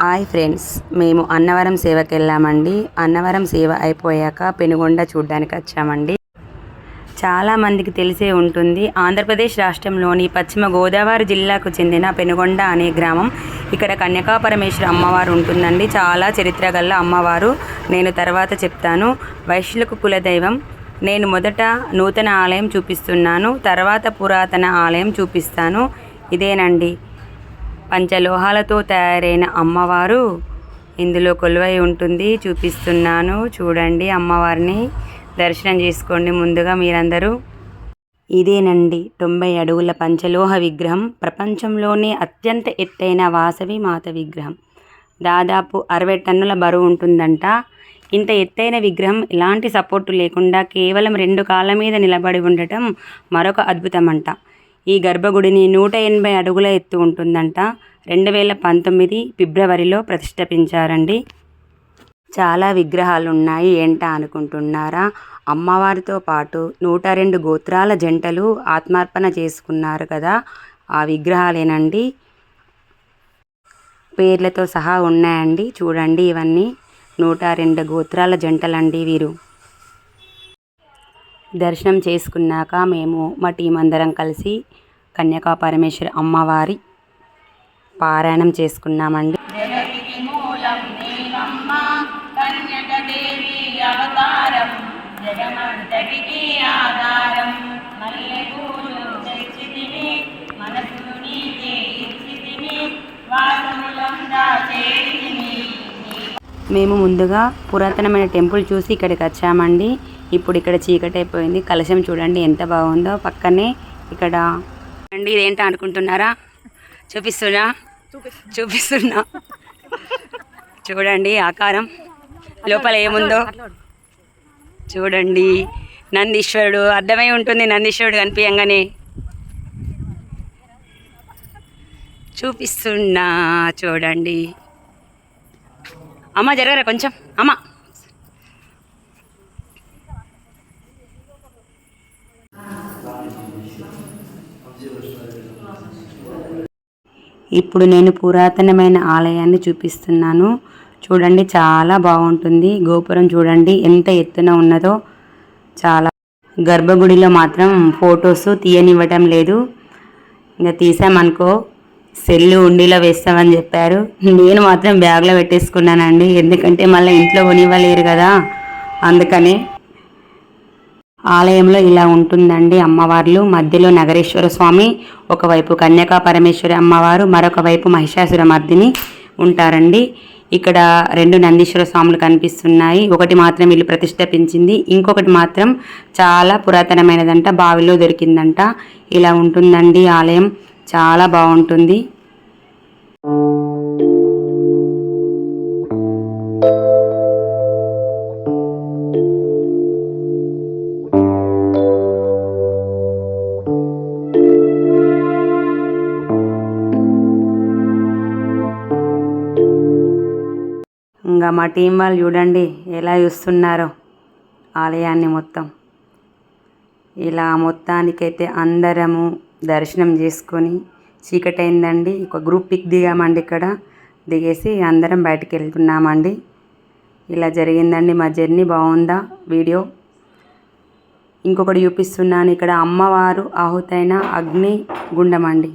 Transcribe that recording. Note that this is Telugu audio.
హాయ్ ఫ్రెండ్స్ మేము అన్నవరం సేవకి వెళ్ళామండి అన్నవరం సేవ అయిపోయాక పెనుగొండ చూడ్డానికి వచ్చామండి. చాలా మందికి తెలిసే ఉంటుంది ఆంధ్రప్రదేశ్ రాష్ట్రంలోని పశ్చిమ గోదావరి జిల్లాకు చెందిన పెనుగొండ అనే గ్రామం. ఇక్కడ కన్యకాపరమేశ్వర అమ్మవారు ఉంటుందండి. చాలా చరిత్ర గల అమ్మవారు. నేను తర్వాత చెప్తాను. వైశ్యులకు కులదైవం. నేను మొదట నూతన ఆలయం చూపిస్తున్నాను. తర్వాత పురాతన ఆలయం చూపిస్తాను. ఇదేనండి. పంచలోహాలతో తయారైన అమ్మవారు ఇందులో కొలువై ఉంటుంది. చూపిస్తున్నాను. చూడండి అమ్మవారిని. దర్శనం చేసుకోండి ముందుగా మీరందరూ. ఇదేనండి తొంభై అడుగుల పంచలోహ విగ్రహం. ప్రపంచంలోనే అత్యంత ఎత్తైన వాసవి మాత విగ్రహం. దాదాపు అరవై టన్నుల బరువు ఉంటుందంట. ఇంత ఎత్తైన విగ్రహం ఎలాంటి సపోర్టు లేకుండా కేవలం రెండు కాళ్ళ మీద నిలబడి ఉండటం మరొక అద్భుతమంట. ఈ గర్భగుడిని నూట ఎనభై అడుగుల ఎత్తు ఉంటుందంట. రెండు వేల పంతొమ్మిది ఫిబ్రవరిలో ప్రతిష్ఠించారండి. చాలా విగ్రహాలు ఉన్నాయి ఏంటా అనుకుంటున్నారా? అమ్మవారితో పాటు నూట రెండు గోత్రాల జంటలు ఆత్మార్పణ చేసుకున్నారు కదా ఆ విగ్రహాలేనండి? పేర్లతో సహా ఉన్నాయండి. చూడండి ఇవన్నీ. నూట రెండు గోత్రాల జంటలండి వీరు. దర్శనం చేసుకున్నాక మేము మా టీం అందరం కలిసి కన్యకా పరమేశ్వరి అమ్మవారి పారాయణం చేసుకున్నామండి. మేము ముందుగా పురాతనమైన టెంపుల్ చూసి ఇక్కడికి వచ్చామండి. ఇప్పుడు ఇక్కడ చీకటి అయిపోయింది కలశం చూడండి ఎంత బాగుందో. పక్కనే ఇక్కడ అండి ఇదేంటో అనుకుంటున్నారా? చూపిస్తున్నా? చూపిస్తున్నా. చూడండి ఆకారం. లోపల ఏముందో? చూడండి. నందీశ్వరుడు. అర్థమై ఉంటుంది నందీశ్వరుడు కనిపించగానే చూపిస్తున్నా. చూడండి. అమ్మ జరగరా కొంచెం? అమ్మ. ఇప్పుడు నేను పురాతనమైన ఆలయాన్ని చూపిస్తున్నాను. చూడండి చాలా బాగుంటుంది. గోపురం చూడండి ఎంత ఎత్తున ఉన్నదో. చాలా గర్భగుడిలో మాత్రం ఫొటోస్ తీయనివ్వటం లేదు. ఇంకా తీసామనుకో సెల్లు ఉండిలో వేస్తామని చెప్పారు. నేను మాత్రం బ్యాగ్లో పెట్టేసుకున్నానండి. ఎందుకంటే మళ్ళీ ఇంట్లో కొనివ్వలేరు కదా. అందుకనే ఆలయంలో ఇలా ఉంటుందండి అమ్మవార్లు. మధ్యలో నగరేశ్వర స్వామి ఒకవైపు కన్యకా పరమేశ్వరి అమ్మవారు మరొక వైపు మహిషాసుర మర్దిని ఉంటారండి. ఇక్కడ రెండు నందీశ్వర స్వాములు కనిపిస్తున్నాయి. ఒకటి మాత్రం వీళ్ళు ప్రతిష్టపించింది ఇంకొకటి మాత్రం చాలా పురాతనమైనదంట బావిలో దొరికిందంట. ఇలా ఉంటుందండి ఆలయం. చాలా బాగుంటుంది. ఇంకా మా టీం వాళ్ళు చూడండి ఎలా చూస్తున్నారో ఆలయాన్ని మొత్తం. ఇలా మొత్తానికైతే అందరము దర్శనం చేసుకొని చీకటి అయిందండి ఒక గ్రూప్ పిక్ దిగామండి ఇక్కడ. దిగేసి అందరం బయటికి వెళ్తున్నామండి. ఇలా జరిగిందండి మా జర్నీ. బాగుందా? వీడియో. ఇంకొకటి చూపిస్తున్నాను. ఇక్కడ అమ్మవారు ఆహుతైన అగ్ని గుండం అండి.